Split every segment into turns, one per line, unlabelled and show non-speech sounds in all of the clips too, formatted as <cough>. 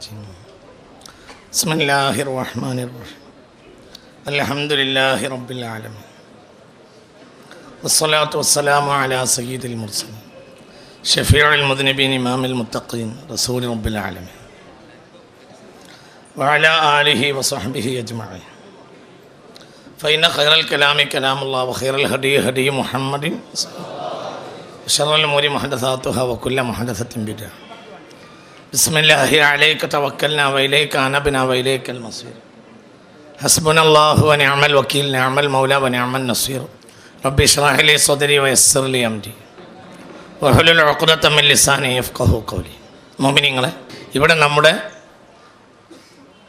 الرجيم. بسم الله الرحمن الرحيم. الحمد لله رب العالمين. والصلاة والسلام على سيد المرسلين. شفيع المذنبين إمام المتقين رسول رب العالمين. وعلى آله وصحبه أجمعين. فإن خير الكلام كلام الله وخير الهدي هدي محمد شر الأمور محدثاتها وكل محدثة بدعة. ബിസ്മില്ലാഹി മസീർ നസീർ. റബ്ബി അംരി. മോമിനിങ്ങളെ ഇവിടെ നമ്മുടെ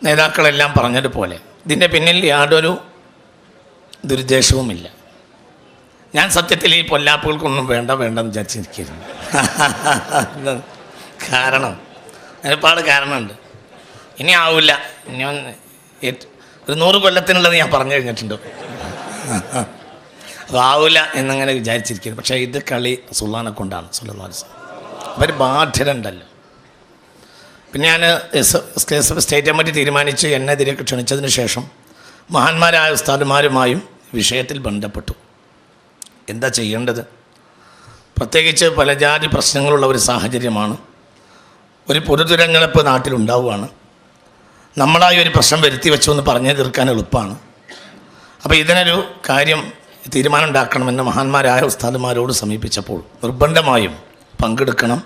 നേതാക്കളെല്ലാം പറഞ്ഞതുപോലെ ഇതിന്റെ പിന്നിൽ യാതൊരു ദുരുദ്ദേശവുമില്ല. ഞാൻ സത്യത്തിൽ ഈ പൊല്ലാപ്പുകൾക്കൊന്നും വേണ്ട വേണ്ടെന്ന് വിചാരിച്ചിരിക്കുന്നു <laughs> കാരണം ഒരുപാട് കാരണമുണ്ട്. ഇനി ആവില്ല ഇനി ഒരു നൂറ് കൊല്ലത്തിനുള്ളത് ഞാൻ പറഞ്ഞു കഴിഞ്ഞിട്ടുണ്ട്. അതാവില്ല എന്നങ്ങനെ വിചാരിച്ചിരിക്കുന്നു. പക്ഷേ ഇത് കളി സുൽത്താനെ കൊണ്ടാണ് സുല്ലാസ് അവർ ബാധ്യതയുണ്ടല്ലോ. പിന്നെ ഞാൻ സ്റ്റേറ്റ് കമ്മിറ്റി തീരുമാനിച്ച് എന്നെതിരെ ക്ഷണിച്ചതിന് ശേഷം മഹാന്മാരായ ഉസ്താദുമാരുമായും വിഷയത്തിൽ ബന്ധപ്പെട്ടു. എന്താ ചെയ്യേണ്ടത്? പ്രത്യേകിച്ച് പല ജാതി പ്രശ്നങ്ങളുള്ള ഒരു സാഹചര്യമാണ് ഒരു പൊതുതിരഞ്ഞെടുപ്പ് നാട്ടിലുണ്ടാവുകയാണ്. നമ്മളായി ഒരു പ്രശ്നം വരുത്തി വെച്ചു എന്ന് പറഞ്ഞു തീർക്കാൻ എളുപ്പമാണ്. അപ്പോൾ ഇതിനൊരു കാര്യം തീരുമാനം ഉണ്ടാക്കണമെന്ന് മഹാന്മാരായ ഉസ്താദുമാരോട് സമീപിച്ചപ്പോൾ നിർബന്ധമായും പങ്കെടുക്കണം.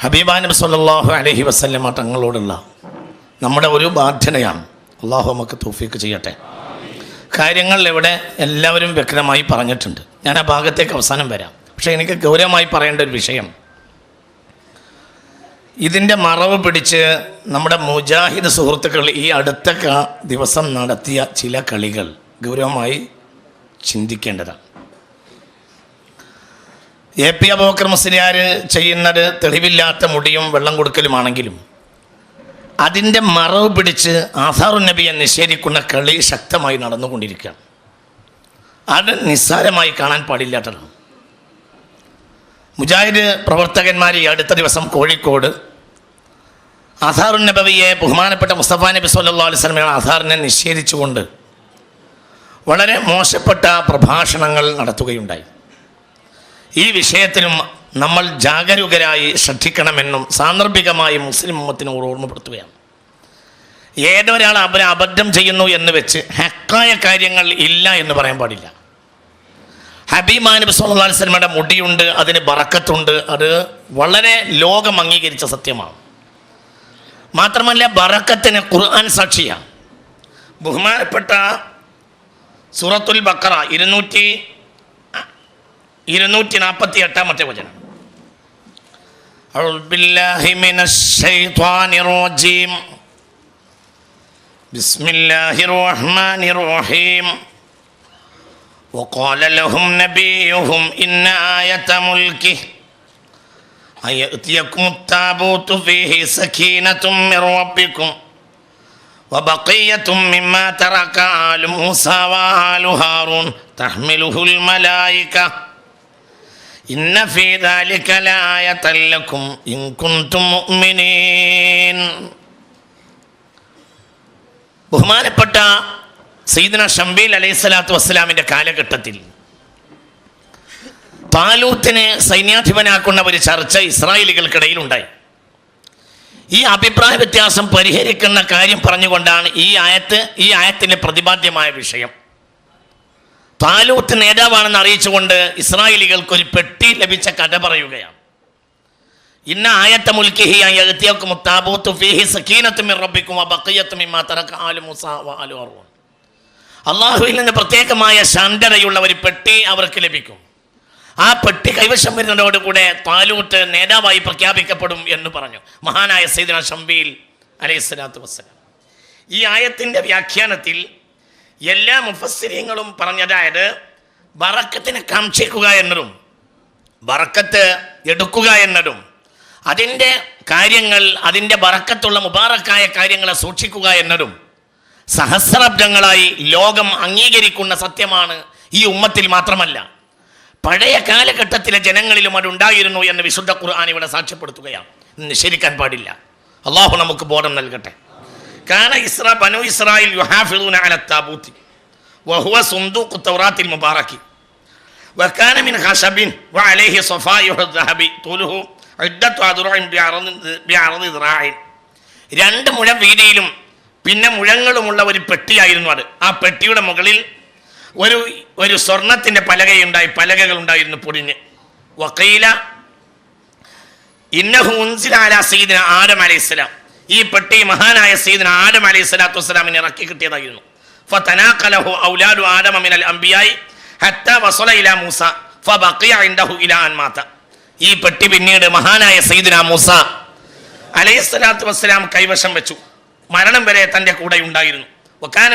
ഹബീബാ നബി സല്ലല്ലാഹു അലൈഹി വസല്ലമ തങ്ങളോടുള്ള നമ്മുടെ ഒരു ബാധ്യതയാണ് അള്ളാഹു നമുക്ക് തൂഫീക്ക് ചെയ്യട്ടെ. കാര്യങ്ങൾ ഇവിടെ എല്ലാവരും വ്യക്തമായി പറഞ്ഞിട്ടുണ്ട്. ഞാൻ ആ ഭാഗത്തേക്ക് അവസാനം വരാം. പക്ഷേ എനിക്ക് ഗൗരവമായി പറയേണ്ട ഒരു വിഷയം ഇതിന്റെ മറവ് പിടിച്ച് നമ്മുടെ മുജാഹിദ് സുഹൃത്തുക്കൾ ഈ അടുത്ത ദിവസം നടത്തിയ ചില കളികൾ ഗൗരവമായി ചിന്തിക്കേണ്ടതാണ്. എ പി അബോക്കർ മുസ്ലിയാർ ചെയ്യുന്നത് തെളിവില്ലാത്ത മുടിയും വെള്ളം കൊടുക്കലുമാണെങ്കിലും അതിന്റെ മറവ് പിടിച്ച് ആസാറു നബിയെ നിഷേധിക്കുന്ന കളി ശക്തമായി നടന്നുകൊണ്ടിരിക്കുകയാണ്. അത് നിസ്സാരമായി കാണാൻ പാടില്ലാത്തതാണ്. മുജാഹിദ് പ്രവർത്തകന്മാർ ഈ അടുത്ത ദിവസം കോഴിക്കോട് ആധാറു നബവിയെ ബഹുമാനപ്പെട്ട മുസ്തഫ നബി സല്ലാ അലൈഹി സ്വലമയുടെ ആധാറിനെ നിഷേധിച്ചുകൊണ്ട് വളരെ മോശപ്പെട്ട പ്രഭാഷണങ്ങൾ നടത്തുകയുണ്ടായി. ഈ വിഷയത്തിലും നമ്മൾ ജാഗരൂകരായി ശ്രദ്ധിക്കണമെന്നും സാന്ദർഭികമായി മുസ്ലിം ഉമ്മത്തിനോട് ഓർമ്മപ്പെടുത്തുകയാണ്. ഏതൊരാൾ അവരെ അബദ്ധം ചെയ്യുന്നു എന്ന് വെച്ച് ഹക്കായ കാര്യങ്ങൾ ഇല്ല എന്ന് പറയാൻ പാടില്ല. ഹബീബ് സല്ലല്ലാഹു അലൈഹി വസല്ലമയുടെ മുടിയുണ്ട് അതിന് ബറക്കത്തുണ്ട് അത് വളരെ ലോകം അംഗീകരിച്ച സത്യമാണ് മാത്രമല്ല ബറക്കത്തിന് ഖുർആൻ സാക്ഷിയാണ് ബഹുമാനപ്പെട്ട സൂറത്തുൽ ബക്കറ ഇരുന്നൂറ്റി ഇരുന്നൂറ്റി നാൽപ്പത്തി എട്ടാമത്തെ വചനം أعوذ بالله من الشيطان الرجيم بسم الله الرحمن الرحيم وقال لهم نبيهم إن آية ملكه أن يأتيكم التابوت فيه سكينة من ربكم وبقية مما ترك آل موسى وآل هارون تحمله الملائكة إن في ذلك لآية لكم إن كنتم مؤمنين ബഹുമാനപ്പെട്ട സീദന ഷംബീൽ അലൈഹി സ്വലാത്തു വസ്സലാമിന്റെ കാലഘട്ടത്തിൽ താലൂത്തിനെ സൈന്യാധിപനാക്കുന്ന ഒരു ചർച്ച ഇസ്രായേലികൾക്കിടയിൽ ഉണ്ടായി ഈ അഭിപ്രായ വ്യത്യാസം പരിഹരിക്കുന്ന കാര്യം പറഞ്ഞുകൊണ്ടാണ് ഈ ആയത്ത് ഈ ആയത്തിന്റെ പ്രതിപാദ്യമായ വിഷയം. താലൂത്ത് നേതാവാണെന്ന് അറിയിച്ചുകൊണ്ട് ഇസ്രായേലികൾക്ക് ഒരു പെട്ടി ലഭിച്ച കഥ പറയുകയാണ്. ഇന്ന ആയത്ത മുൽക്കിഹിയാക്കും മുത്താബൂത്ത് ഫീഹി സക്കീനത്തും റബ്ബിക്കും ബക്കയത്തും ഇമ്മാ തറക്ക ആലു മുസ ആലു അറുവൻ അള്ളാഹുവിൽ നിന്ന് പ്രത്യേകമായ ശാന്തതയുള്ള ഒരു പെട്ടി അവർക്ക് ലഭിക്കും. ആ പെട്ടി കൈവശം വരുന്നതോടുകൂടെ താലൂത്ത് നേതാവായി പ്രഖ്യാപിക്കപ്പെടും എന്ന് പറഞ്ഞു. മഹാനായ സൈദന ഷംബീൽ അലൈഹി സ്വലാത്തു വസ്സലാം. ഈ ആയത്തിന്റെ വ്യാഖ്യാനത്തിൽ എല്ലാ മുഫസ്സിരിങ്ങളും പറഞ്ഞതായത് ബറക്കത്തിനെ കാക്ഷിക്കുക എന്നതും ബറക്കത്ത് എടുക്കുക എന്നതും അതിന്റെ കാര്യങ്ങൾ അതിന്റെ ബറക്കത്തുള്ള മുബാറക്കായ കാര്യങ്ങളെ സൂക്ഷിക്കുക എന്നതും സഹസ്രാബ്ദങ്ങളായി ലോകം അംഗീകരിക്കുന്ന സത്യമാണ് ഈ ഉമ്മത്തിൽ മാത്രമല്ല. പഴയ കാലഘട്ടത്തിലെ ജനങ്ങളിലും അതുണ്ടായിരുന്നു എന്ന് വിശുദ്ധ ഖുർആൻ ഇവിടെ സാക്ഷ്യപ്പെടുത്തുകയാണ്. നിഷേധിക്കാൻ പാടില്ല. അള്ളാഹു നമുക്ക് ബോധം നൽകട്ടെ. കാന ഇസ്ര ബനു ഇസ്രായിൽ യുഹാഫിദൂന അല വഹുവ തൗറാത്തിൽ മുബാറക്കി. മിൻ തുലുഹു ബിഅറദി ബിഅറദി രണ്ട് മുഴം വീതിയിലും പിന്നെ മുഴങ്ങളുമുള്ള ഒരു പെട്ടിയായിരുന്നു അത്. ആ പെട്ടിയുടെ മുകളിൽ ഒരു ഒരു സ്വർണത്തിന്റെ പലകയുണ്ടായി പലകകൾ ഉണ്ടായിരുന്നു പൊടിഞ്ഞ്. വക്കയില ഇന്നഹു ഉൻസിലാല സീദിന ആദം അലൈഹിസ്സലാം ഈ പെട്ടി മഹാനായ സീദിന ആദം അലൈഹി സ്വലാത്തു വസ്സലാമിനെ ഇറക്കി കിട്ടിയതായിരുന്നു. ഫതനാഖലഹു ഔലാദു ആദമ മിനൽ വസല മൂസ ഫബഖിയ ഈ പെട്ടി പിന്നീട് മഹാനായ സയ്യിദ്ന മൂസ അലൈഹി സ്വലാത്തു വസ്സലാം കൈവശം വെച്ചു. മരണം വരെ തന്റെ കൂടെ ഉണ്ടായിരുന്നു. വക്കാന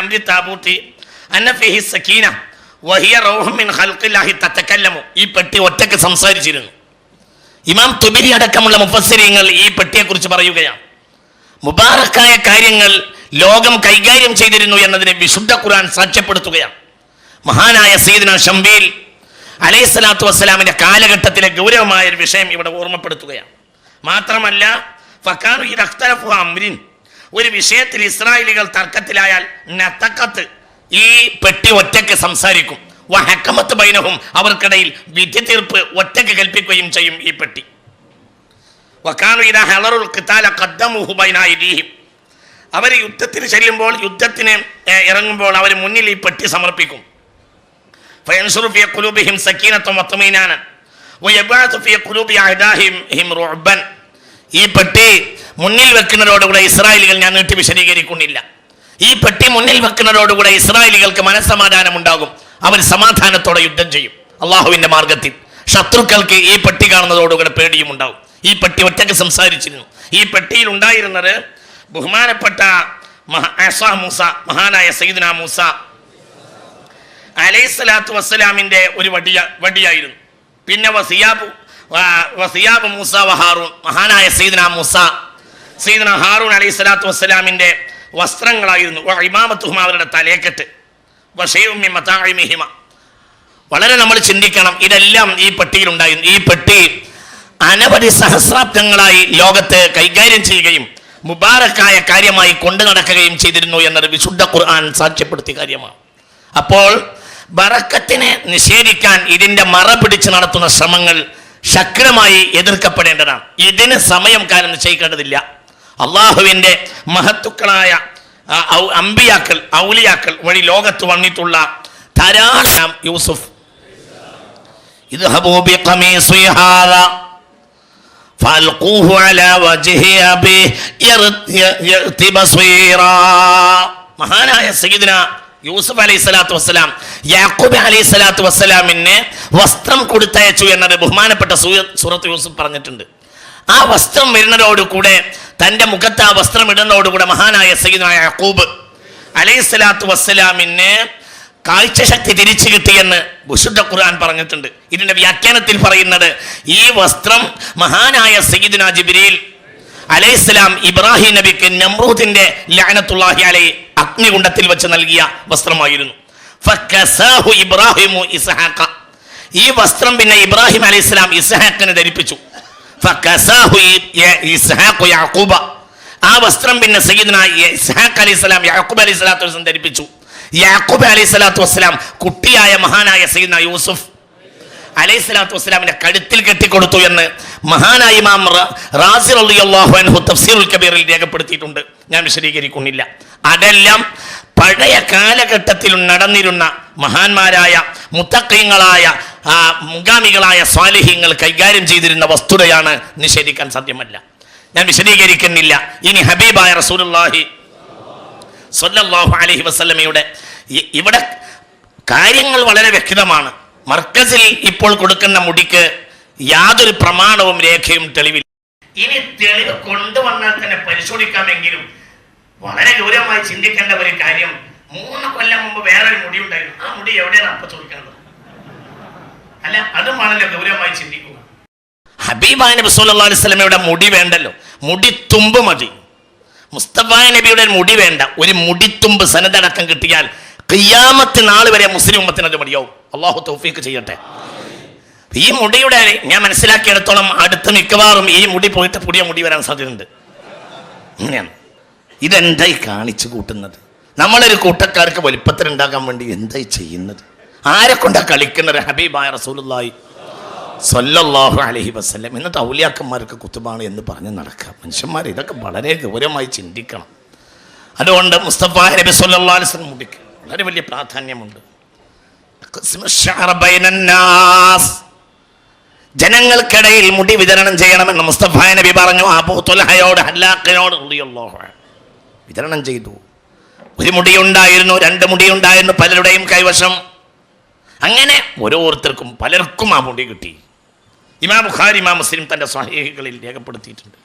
അംരി താബൂത്തി അന്ന ഫിഹി സക്കീന വഹിയ റൗഹും മിൻ ഖൽഖില്ലാഹി തതകല്ലമു. ഈ പെട്ടി ഒറ്റയ്ക്ക് സംസാരിച്ചിരുന്നു. ഇമാം തുബിരി അടക്കമുള്ള മുഫസ്സിരിങ്ങൾ ഈ പെട്ടിയെക്കുറിച്ച് പറയുകയാണ്. മുബാറക്കായ കാര്യങ്ങൾ ലോകം കൈകാര്യം ചെയ്തിരുന്നു എന്നതിനെ വിശുദ്ധ ഖുർആൻ സാക്ഷ്യപ്പെടുത്തുകയാണ്. മഹാനായ സീദന ഷംബീൽ അലൈഹി സ്വലാത്തു വസ്സലാമിന്റെ കാലഘട്ടത്തിലെ ഗൗരവമായ ഒരു വിഷയം ഇവിടെ ഓർമ്മപ്പെടുത്തുകയാണ്. മാത്രമല്ല ഫക്കാർ ഇത് അഖ്തലഫു ഒരു വിഷയത്തിൽ ഇസ്രായേലികൾ തർക്കത്തിലായാൽ നത്തക്കത്ത്. ഈ പെട്ടി ഒറ്റയ്ക്ക് സംസാരിക്കും. വഹക്കമത്ത് ബൈനഹും അവർക്കിടയിൽ വിധി തീർപ്പ് ഒറ്റയ്ക്ക് കൽപ്പിക്കുകയും ചെയ്യും ഈ പെട്ടി. അവർ യുദ്ധത്തിന് ചെല്ലുമ്പോൾ യുദ്ധത്തിന് ഇറങ്ങുമ്പോൾ അവർ മുന്നിൽ ഈ പെട്ടി സമർപ്പിക്കും. ഈ പെട്ടി മുന്നിൽ വെക്കുന്നതോടുകൂടെ ഇസ്രായേലികൾ ഞാൻ നീട്ടി വിശദീകരിക്കുന്നില്ല. ഈ പെട്ടി മുന്നിൽ വെക്കുന്നതോടുകൂടെ ഇസ്രായേലികൾക്ക് മനസ്സമാധാനം ഉണ്ടാകും അവർ സമാധാനത്തോടെ യുദ്ധം ചെയ്യും. അള്ളാഹുവിന്റെ മാർഗത്തിൽ. ശത്രുക്കൾക്ക് ഈ പെട്ടി കാണുന്നതോടുകൂടെ പേടിയും ഉണ്ടാകും ഈ പെട്ടി ഒറ്റയ്ക്ക് സംസാരിച്ചിരുന്നു. ഈ പെട്ടിയിൽ ഉണ്ടായിരുന്നത് ബഹുമാനപ്പെട്ട മൂസ മഹാനായ സയ്യിദ്ന മൂസ അലൈഹിസ്സലാത്തു വസ്സലാമിന്റെ ഒരു വടിയ വടിയായിരുന്നു. പിന്നെ വസിയാബ് വസിയാബ് മൂസ വഹാറൂൺ മഹാനായ സയ്യിദ്ന മൂസ സീദന ഹാറൂൺ അലൈഹി സ്വലാത്തു വസ്സലാമിന്റെ വസ്ത്രങ്ങളായിരുന്നു. ഇമാമത്തുഹും അവരുടെ തലേക്കെട്ട് വഷയുമ്മി വളരെ നമ്മൾ ചിന്തിക്കണം ഇതെല്ലാം ഈ പെട്ടിയിൽ ഉണ്ടായിരുന്നു ഈ പെട്ടി അനവധി സഹസ്രാബ്ദങ്ങളായി ലോകത്ത് കൈകാര്യം ചെയ്യുകയും മുബാറക്കായ കാര്യമായി കൊണ്ടു നടക്കുകയും ചെയ്തിരുന്നു എന്നത് വിശുദ്ധ ഖുർആൻ സാക്ഷ്യപ്പെടുത്തിയ കാര്യമാണ്. അപ്പോൾ ബറക്കത്തിനെ നിഷേധിക്കാൻ ഇതിന്റെ മറ പിടിച്ച് നടത്തുന്ന ശ്രമങ്ങൾ ശക്തമായി എതിർക്കപ്പെടേണ്ടതാണ്. ഇതിന് സമയം കാലം നിശ്ചയിക്കേണ്ടതില്ല. അള്ളാഹുവിൻ്റെ മഹത്തുക്കളായ ആ, ഔ- അമ്പിയാക്കൾ ഔലിയാക്കൾ വഴി ലോകത്ത് വന്നിട്ടുള്ള ധാരാളം യൂസുഫ് ഇത് فألقوه على وجه أبيه يرت- يأتي بصيرا മഹാനായ സയ്യിദ്ന യൂസുഫ് അലൈഹി സ്വലാത്തു വസ്സലാം യാക്കൂബ് അലൈഹി സ്വലാത്തു വസ്സലാമിന് വസ്ത്രം കൊടുത്തയച്ചു എന്നത് ബഹുമാനപ്പെട്ട സൂയ- സൂറത്ത് യൂസുഫ് പറഞ്ഞിട്ടുണ്ട് ആ വസ്ത്രം വരുന്നതോടുകൂടെ തന്റെ മുഖത്ത് ആ വസ്ത്രം ഇടുന്നതോടുകൂടെ മഹാനായ സയ്യിദ്ന യാക്കൂബ് അലൈഹി സ്വലാത്തു വസ്സലാമിന് കാഴ്ചശക്തി തിരിച്ചു കിട്ടിയെന്ന് വിശുദ്ധ ഖുർആൻ പറഞ്ഞിട്ടുണ്ട്. ഇതിന്റെ വ്യാഖ്യാനത്തിൽ പറയുന്നത് ഈ വസ്ത്രം മഹാനായ സയ്യിദ്ന ജിബ്രീൽ അലൈഹിസ്സലാം ഇബ്രാഹിം നബിക്ക് നമ്രൂദിന്റെ ലാനത്തുള്ളാഹി അലൈ അഗ്നികുണ്ടത്തിൽ വെച്ച് നൽകിയ വസ്ത്രമായിരുന്നു. ഇബ്രാഹിമു ഇസഹാക്ക ഈ വസ്ത്രം പിന്നെ ഇബ്രാഹിം അലൈഹിസ്ലാം ഇസ്ഹാഖിനെ ധരിപ്പിച്ചു. ആ വസ്ത്രം പിന്നെ സയ്യിദ്ന ഇസ്ഹാഖ് അലൈഹിസ്സലാം യാക്കൂബ് അലൈഹി സ്വലാത്തു ധരിപ്പിച്ചു. യാക്കൂബ് അലൈഹി സ്വലാത്തു വസ്സലാം കുട്ടിയായ മഹാനായ സയ്യിദ്ന യൂസുഫ് അലൈഹി സ്വലാത്തു വസ്സലാമിന്റെ കഴുത്തിൽ കെട്ടിക്കൊടുത്തു എന്ന് മഹാനായ ഇമാം റാസിർ റാസി റളിയല്ലാഹു അൻഹു തഫ്സീറുൽ കബീറിൽ രേഖപ്പെടുത്തിയിട്ടുണ്ട്. ഞാൻ വിശദീകരിക്കുന്നില്ല. അതെല്ലാം പഴയ കാലഘട്ടത്തിൽ നടന്നിരുന്ന മഹാന്മാരായ മുത്തക്കയങ്ങളായ ആ, മുൻഗാമികളായ സ്വാലിഹ്യങ്ങൾ കൈകാര്യം ചെയ്തിരുന്ന വസ്തുതയാണ് നിഷേധിക്കാൻ സാധ്യമല്ല. ഞാൻ വിശദീകരിക്കുന്നില്ല. ഇനി ഹബീബായ റസൂലുള്ളാഹി സ്വല്ലല്ലാഹു അലൈഹി വസല്ലമയുടെ ഇവിടെ കാര്യങ്ങൾ വളരെ വ്യക്തമാണ്. മർക്കസിൽ ഇപ്പോൾ കൊടുക്കുന്ന മുടിക്ക് യാതൊരു പ്രമാണവും രേഖയും തെളിവില്ല. ഇനി തെളിവ് കൊണ്ടുവന്നാൽ തന്നെ പരിശോധിക്കാമെങ്കിലും വളരെ ഗൗരവമായി ചിന്തിക്കേണ്ട ഒരു കാര്യം മൂന്ന് കൊല്ലം മുമ്പ് വേറൊരു മുടി ഉണ്ടായിരുന്നു. ആ മുടി എവിടെയാണ് അപ്പൊ ചോദിക്കേണ്ടത് അല്ല അതുമാണല്ലോ ഗൗരവമായി ചിന്തിക്കുക. ഹബീബായ നബി സല്ലല്ലാഹു അലൈഹി വസല്ലമയുടെ മുടി വേണ്ടല്ലോ. മുടി തുമ്പ് മതി. മുസ്തഫായ നബിയുടെ മുടി വേണ്ട. ഒരു മുടിത്തുമ്പ് സനദടക്കം കിട്ടിയാൽ ഖിയാമത്ത് നാൾ വരെ മുസ്ലിം ഉമ്മത്തിന് അത് മതിയാവും. അള്ളാഹു തൗഫീക്ക് ചെയ്യട്ടെ. ഈ മുടിയുടെ ഞാൻ മനസ്സിലാക്കിയെടുത്തോളം അടുത്ത മിക്കവാറും ഈ മുടി പോയിട്ട് പുതിയ മുടി വരാൻ സാധ്യതയുണ്ട്. ഇങ്ങനെയാണ്. ഇതെന്തായി കാണിച്ചു കൂട്ടുന്നത്? നമ്മളൊരു കൂട്ടക്കാർക്ക് വലിപ്പത്തിൽ ഉണ്ടാക്കാൻ വേണ്ടി എന്തായി ചെയ്യുന്നത്? ആരെ കൊണ്ടാ കളിക്കുന്ന ഹബീബായ റസൂലുള്ളാഹി സല്ലല്ലാഹു അലൈഹി വസല്ലം? എന്നിട്ട് ഔലിയാക്കന്മാർക്ക് കുത്തുബാണ് എന്ന് പറഞ്ഞ് നടക്കുക. മനുഷ്യന്മാർ ഇതൊക്കെ വളരെ ഗൗരവമായി ചിന്തിക്കണം. അതുകൊണ്ട് മുസ്തഫ നബി സല്ലല്ലാഹു അലൈഹി വസല്ലം മുടിക്ക്. വളരെ വലിയ പ്രാധാന്യമുണ്ട്. ജനങ്ങൾക്കിടയിൽ മുടി വിതരണം ചെയ്യണമെന്ന് മുസ്തഫ നബി പറഞ്ഞു. അബൂ തുൽഹയോട് ഹല്ലാഖിനോട്. വിതരണം ചെയ്തു. ഒരു മുടിയുണ്ടായിരുന്നു രണ്ട് മുടിയുണ്ടായിരുന്നു പലരുടെയും കൈവശം. അങ്ങനെ ഓരോരുത്തർക്കും പലർക്കും ആ മുടി കിട്ടി. ഇമാ ബുഖാരി ഇമാ മുസ്ലിം തന്റെ സ്വഹേഹികളിൽ രേഖപ്പെടുത്തിയിട്ടുണ്ട്.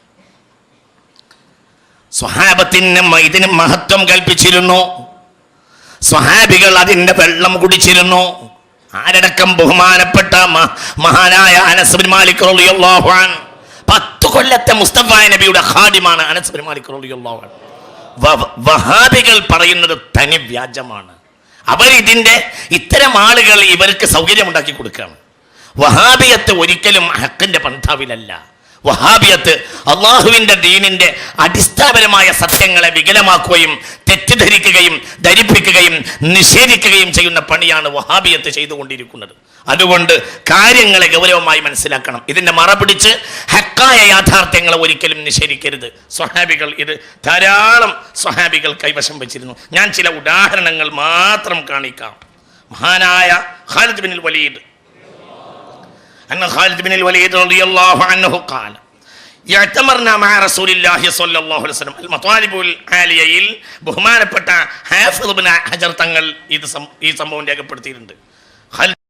സ്വഹാബത്തിന് ഇതിന് മഹത്വം കൽപ്പിച്ചിരുന്നു. സ്വഹാബികൾ അതിന്റെ വെള്ളം കുടിച്ചിരുന്നു. ആരടക്കം ബഹുമാനപ്പെട്ട മഹാനായ അനസ് മാലിക് റളിയല്ലാഹു അൻഹു. പത്ത് കൊല്ലത്തെ മുസ്തഫ നബിയുടെ ഖാദിമാണ് അനസ് മാലിക് വഹാബികൾ പറയുന്നത് തനി വ്യാജമാണ്. അവരിതിന്റെ ഇത്തരം ആളുകൾ ഇവർക്ക് സൗകര്യമുണ്ടാക്കി കൊടുക്കുകയാണ്. വഹാബിയത്ത് ഒരിക്കലും ഹക്കിന്റെ പന്ഥാവിലല്ല വഹാബിയത്ത് അള്ളാഹുവിന്റെ ദീനിന്റെ അടിസ്ഥാനപരമായ സത്യങ്ങളെ വികലമാക്കുകയും തെറ്റിദ്ധരിക്കുകയും ധരിപ്പിക്കുകയും നിഷേധിക്കുകയും ചെയ്യുന്ന പണിയാണ് വഹാബിയത്ത് ചെയ്തുകൊണ്ടിരിക്കുന്നത്. അതുകൊണ്ട് കാര്യങ്ങളെ ഗൗരവമായി മനസ്സിലാക്കണം. ഇതിന്റെ മറപിടിച്ച് ഹക്കായ യാഥാർത്ഥ്യങ്ങളെ ഒരിക്കലും നിഷേധിക്കരുത്. സ്വഹാബികൾ ഇത് ധാരാളം സ്വഹാബികൾ കൈവശം വെച്ചിരുന്നു. ഞാൻ ചില ഉദാഹരണങ്ങൾ മാത്രം കാണിക്കാം. മഹാനായ Khalid bin Waleed. أن Khalid bin الوليد رضي الله عنه قال യത്തമർന മാ റസൂലില്ലാഹി സ്വല്ലല്ലാഹു അലൈഹി വസല്ലം. അൽ മത്വാലിബുൽ ആലിയയിൽ ബഹുമാനപ്പെട്ട ഹാഫിദ് ഇബ്നു ഹജർ തങ്ങൾ ഇത് ഈ സംഭവം രേഖപ്പെടുത്തിയിട്ടുണ്ട്.